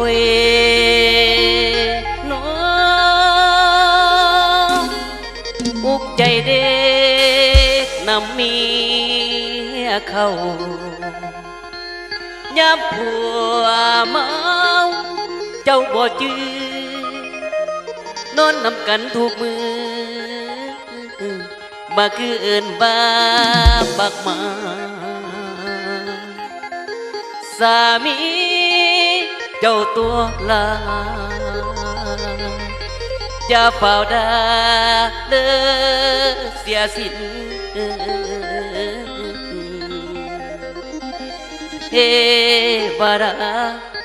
โอ้ยน้องอุกใจเด็กนำเมียเข้ายับผัวเมาเจ้าบ่จื้อนอนนำกันทุกมือมาคือเอินบ้าบักมาสามี เจ้าตัวลาอย่าเฝ้าดาเด้อเสียสินเฮบารา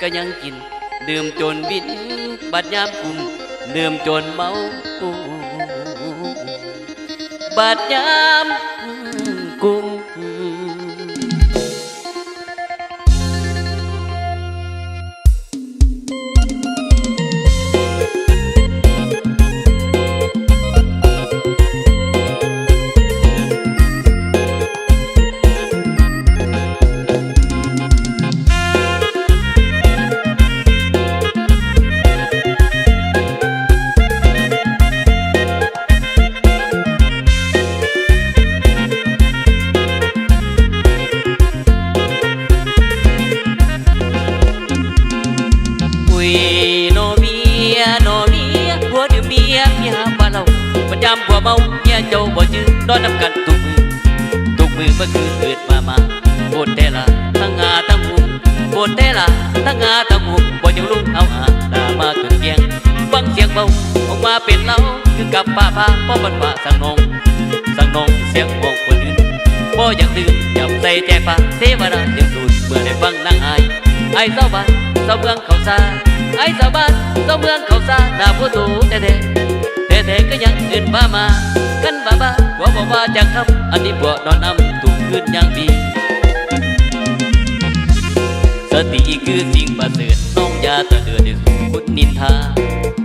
ก็ยังกิน ดื่มจนบิน บัดยามกุมดื่มจนเมาบัดยาม ประจำผัวเมาเมียเจ้าบ่จื้อนอนนำกันทุกมือทุกมือเมื่อคืนเกิดมามาโคตรแต่ละทั้งงาทั้งหุมโคตรแต่ละทั้งงาทั้งหุมบ่ยังลุกเอาอาด่ามาจนเกียงฟังเสียงเบาออกมาเป็นเราคือกับป้าพาพ่อบันว่าสังนงสังนงเสียงบอกคนอื่นบ่อยากตื่นจับใส่แจฟ้าเทวดายังสูดเมื่อได้ฟังนางอายไอ้เจ้าบ้านเจ้าเมืองเขาซาไอ้เจ้าบ้านเจ้าเมืองเขาซาหน้าผู้สูงแต่ เด็แต่ก็ยังเกินบ้ามากันบ้าบ้าว่าบอกว่าจะคำอันนี้พวนอนนำถูกคืนย่างดีสติคือสิ่งประเสริฐน้องยาตะเดือดสู่คุณนินทา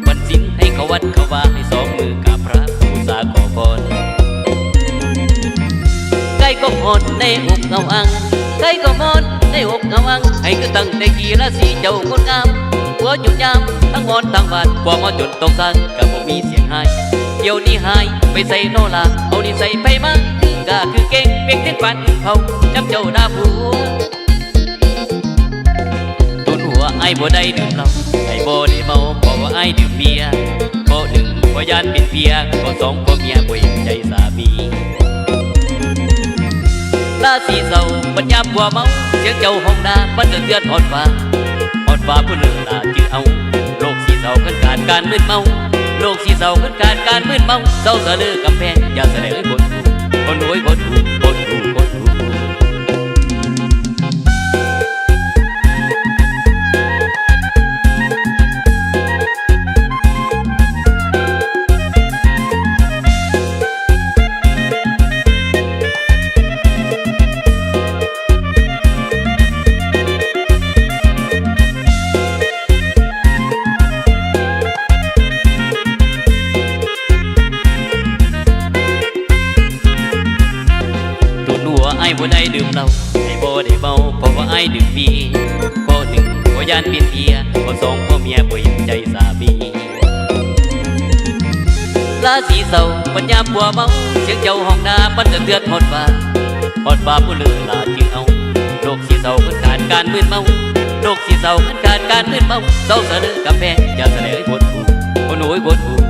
วันสิ้นให้เขาวัดเขาว่าให้สองมือกับพระผู้สาขอพรใกล้ก็หมดในอกเงาอังใกล้ก็หมดในอกเงาอัง ให้คือตั้งแต่กี่ราศีเจ้าคนงาม วหยุดยามทั้งหมดทั้งบานกว่ามาจนตกสังกับบ่มีเสียงหายเดี๋ยวนี้หายไปใส่โนลาเอานี่ใส่ไปมาก็คือเก่งเพียงเส้นฝันเขาจำเจ้าหน้าผัวตุนหัวไอ้บ่ได้ดื่มเหล้าไอ้บ่ได้เมาเพราะว่าไอ้ดื่มเบียร์บ่หนึ่งบ่ยานเป็นเพียบ่สองบ่เมียบ่เห็นใจสามีลาสีเศร้าปัญญามกว่าเมาเสียงเจ้าห้องนามันจะเตือนฮอดฟ้า ดฟ้าผู้เลือลาจือเอา โลกสีเศร้าขึ้นการการมืดเมา โลกสีเศร้าขึ้นการการมืดเมาเศร้าเสลือกำแพงอย่าเสดงให้คนคนรวยบนดูคน บ่ได้ดื่มเหล้าไอ้บ่ได้เมาเพราะว่าไอ้ดื่มเบีข้อหนึ่งบ่ยานเป็นเพียข้อสองพ่อเมียบ่เห็นใจสามีลาสีเศร้าปัญญามบัวเมาเสียงเจ้าห้องนาปันจะเตือนฮอดฟ้าฮอดฟ้าผู้เลือลาจือเอาโลกสีเศร้าขึ้นการการมืดเมาโลกสีเศร้าขึ้นการการมืดเมาเศร้าสะลือกำแพงอย่าเสนอให้คนดูคนโอยคนดู